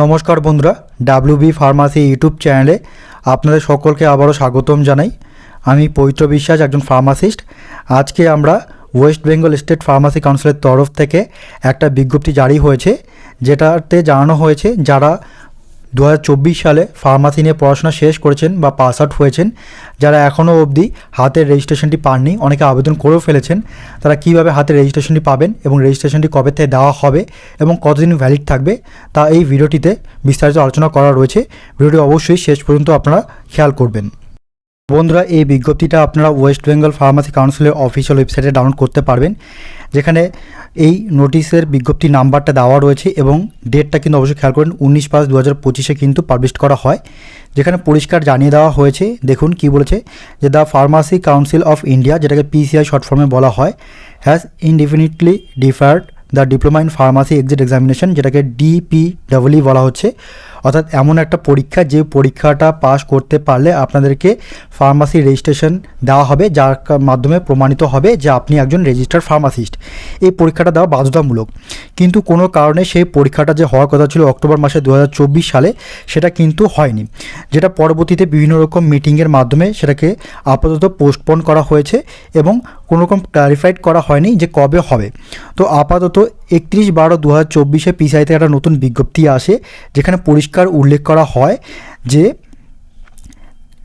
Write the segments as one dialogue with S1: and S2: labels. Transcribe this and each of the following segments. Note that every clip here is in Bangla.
S1: নমস্কার বন্ধুরা ডাব্লিউ বি ফার্মাসি ইউটিউব চ্যানেলে আপনাদের সকলকে আবারও স্বাগতম জানাই। আমি পবিত্র বিশ্বাস, একজন ফার্মাসিস্ট আজকে আমরা ওয়েস্ট বেঙ্গল স্টেট ফার্মাসি কাউন্সিলের তরফ থেকে একটা বিজ্ঞপ্তি জারি হয়েছে, যেটাতে জানানো হয়েছে যারা দু হাজার চব্বিশ সালে ফার্মাসি নিয়ে পড়াশোনা শেষ করেছেন বা পাস আউট হয়েছেন, যারা এখনও অবধি হাতের রেজিস্ট্রেশনটি পাননি, অনেকে আবেদন করেও ফেলেছেন, তারা কীভাবে হাতের রেজিস্ট্রেশনটি পাবেন এবং রেজিস্ট্রেশনটি কবে থেকে দেওয়া হবে এবং কতদিন ভ্যালিড থাকবে, তা এই ভিডিওটিতে বিস্তারিত আলোচনা করা রয়েছে। ভিডিওটি অবশ্যই শেষ পর্যন্ত আপনারা খেয়াল করবেন। বন্ধুরা, এই বিজ্ঞপ্তিটা আপনারা ওয়েস্ট বেঙ্গল ফার্মাসি কাউন্সিলের অফিসিয়াল ওয়েবসাইটে ডাউনলোড করতে পারবেন, যেখানে এই নোটিশের বিজ্ঞপ্তি নাম্বারটা দেওয়া রয়েছে এবং ডেটটা কিন্তু অবশ্যই খেয়াল করুন, উনিশ পাঁচ দু হাজার পঁচিশে কিন্তু পাবলিশ করা হয়। যেখানে পরিষ্কার জানিয়ে দেওয়া হয়েছে, দেখুন কি বলেছে, যে the pharmacy council of India যেটাকে পিসিআই শর্ট ফর্মে বলা হয় has indefinitely deferred the diploma in pharmacy exit examination যেটাকে ডিপিডব্লিউ বলা হচ্ছে। অর্থাৎ এমন একটা পরীক্ষা যে পরীক্ষাটা পাস করতে পারলে আপনাদেরকে ফার্মাসি রেজিস্ট্রেশন দেওয়া হবে, যার মাধ্যমে প্রমাণিত হবে যে আপনি একজন রেজিস্টার্ড ফার্মাসিস্ট এই পরীক্ষাটা দেওয়া বাধ্যতামূলক। কিন্তু কোনো কারণে সেই পরীক্ষাটা যে হওয়ার কথা ছিল অক্টোবর মাসে দু হাজার চব্বিশ সালে, সেটা কিন্তু হয়নি। যেটা পরবর্তীতে বিভিন্ন রকম মিটিংয়ের মাধ্যমে সেটাকে আপাতত পোস্টপোন করা হয়েছে এবং কোনো রকম ক্লারিফাইড করা হয়নি যে কবে হবে। তো আপাতত একত্রিশ বারো দু হাজার চব্বিশে পিসাইতে একটা নতুন বিজ্ঞপ্তি আসে, যেখানে পরিষ্কার উল্লেখ করা হয় যে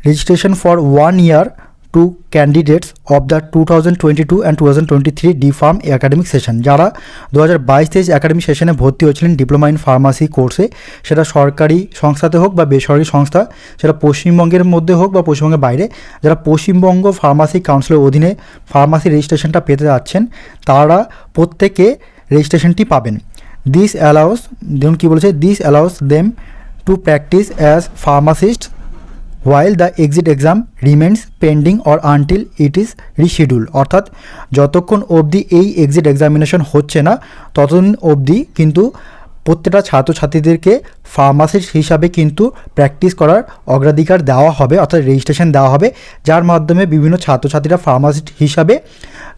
S1: registration for one year to candidates of the 2022 and 2023 D Pharm academic session যারা দু হাজার বাইশ তেইশ একাডেমিক সেশনে ভর্তি হয়েছিলেন ডিপ্লোমা ইন ফার্মাসি কোর্সে সেটা সরকারি সংস্থাতে হোক বা বেসরকারি সংস্থা, সেটা পশ্চিমবঙ্গের মধ্যে হোক বা পশ্চিমবঙ্গের বাইরে, যারা পশ্চিমবঙ্গ ফার্মাসি কাউন্সিলের অধীনে ফার্মাসি রেজিস্ট্রেশনটা পেতে যাচ্ছেন, তারা প্রত্যেকে রেজিস্ট্রেশনটি পাবেন। দিস অ্যালাউস দেখুন কী বলেছে this allows them to practice as pharmacist while the exit exam remains pending or until it is rescheduled. অর্থাৎ যতক্ষণ অবধি এই এক্সিট এক্সামিনেশন হচ্ছে না, ততদিন অবধি কিন্তু প্রত্যেকটা ছাত্রছাত্রীদেরকে ফার্মাসিস্ট হিসাবে কিন্তু প্র্যাকটিস করার অগ্রাধিকার দেওয়া হবে, অর্থাৎ রেজিস্ট্রেশন দেওয়া হবে, যার মাধ্যমে বিভিন্ন ছাত্রছাত্রীরা ফার্মাসিস্ট হিসাবে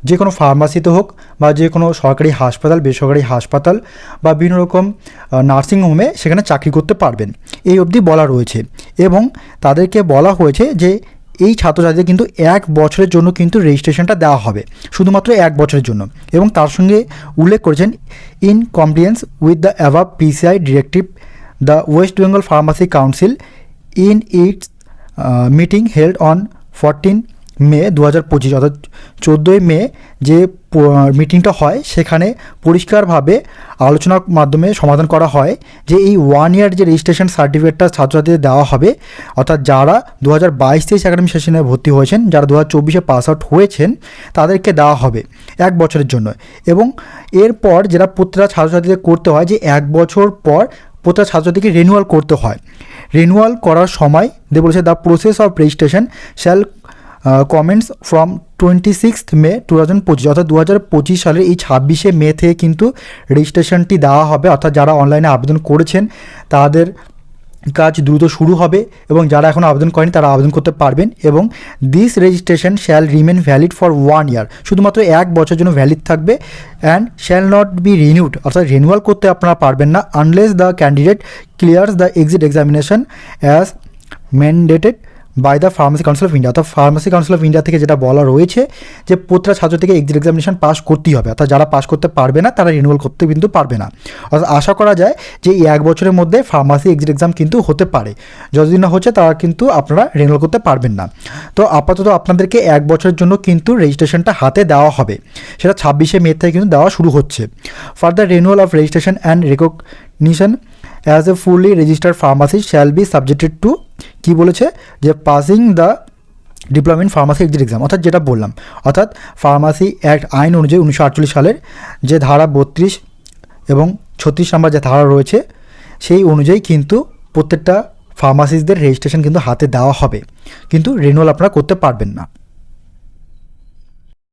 S1: যে কোনো ফার্মাসিতে হোক বা যে কোনো সরকারি হাসপাতাল, বেসরকারি হাসপাতাল বা বিভিন্ন রকম নার্সিংহোমে সেখানে চাকরি করতে পারবেন। এই অবধি বলা রয়েছে এবং তাদেরকে বলা হয়েছে যে এই ছাত্রছাত্রীদের কিন্তু এক বছরের জন্য কিন্তু রেজিস্ট্রেশনটা দেওয়া হবে, শুধুমাত্র এক বছরের জন্য। এবং তার সঙ্গে উল্লেখ করেছেন in compliance with the above PCI directive the West Bengal pharmacy council in its meeting held on fourteen May দু হাজার পঁচিশ অর্থাৎ চোদ্দোই মে যে মিটিংটা হয়, সেখানে পরিষ্কারভাবে আলোচনার মাধ্যমে সমাধান করা হয় যে এই ওয়ান ইয়ার যে রেজিস্ট্রেশন সার্টিফিকেটটা ছাত্রছাত্রীদের দেওয়া হবে, অর্থাৎ যারা দু হাজার বাইশ তেইশ একাডেমি সেশনে ভর্তি হয়েছেন, যারা দু হাজার চব্বিশে পাস আউট হয়েছেন, তাদেরকে দেওয়া হবে এক বছরের জন্য। এবং এরপর যেটা প্রত্যেকটা ছাত্রছাত্রীদের করতে হয় যে এক বছর পর প্রত্যেকটা ছাত্রছাত্রীকে রিনিউয়াল করতে হয়। রিনিউয়াল করার সময় দে বলেছে the process of registration shall commence from twenty sixth May two thousand পঁচিশ অর্থাৎ দু হাজার পঁচিশ সালের এই ছাব্বিশে মে থেকে কিন্তু রেজিস্ট্রেশনটি দেওয়া হবে। অর্থাৎ যারা অনলাইনে আবেদন করেছেন, তাদের কাজ দ্রুত শুরু হবে এবং যারা এখন আবেদন করেনি তারা আবেদন করতে পারবেন এবং this registration shall remain valid for one year শুধুমাত্র এক বছর জন্য ভ্যালিড থাকবে and shall not be renewed অর্থাৎ রিনিউয়াল করতে আপনারা পারবেন না unless the candidate clears the exit examination as mandated by the pharmacy council of India অর্থাৎ ফার্মাসি কাউন্সিল অফ ইন্ডিয়া থেকে যেটা বলা রয়েছে যে প্রত্যেকটা ছাত্র থেকে এক্সিট এক্সামিনেশন পাস করতেই হবে। অর্থাৎ যারা পাস করতে পারবে না, তারা রিনিউয়াল করতে কিন্তু পারবে না। অর্থাৎ আশা করা যায় যে এই এক বছরের মধ্যে ফার্মাসি এক্সিট এক্সাম কিন্তু হতে পারে। যতদিন না হচ্ছে, তারা কিন্তু আপনারা রিনিউয়াল করতে পারবেন না। তো আপাতত আপনাদেরকে এক বছরের জন্য কিন্তু রেজিস্ট্রেশনটা হাতে দেওয়া হবে। সেটা ছাব্বিশে মে থেকে কিন্তু দেওয়া শুরু হচ্ছে। Further renewal of registration and recognition as a fully registered pharmacy shall be subjected to কী বলেছে? যে passing the diploma in pharmacy exit exam অর্থাৎ যেটা বললাম, অর্থাৎ ফার্মাসি অ্যাক্ট আইন অনুযায়ী উনিশশো আটচল্লিশ সালের যে ধারা বত্রিশ এবং ছত্রিশ নাম্বার যে ধারা রয়েছে, সেই অনুযায়ী কিন্তু প্রত্যেকটা ফার্মাসিস্টদের রেজিস্ট্রেশন কিন্তু হাতে দেওয়া হবে। কিন্তু রিনুয়াল আপনারা করতে পারবেন না।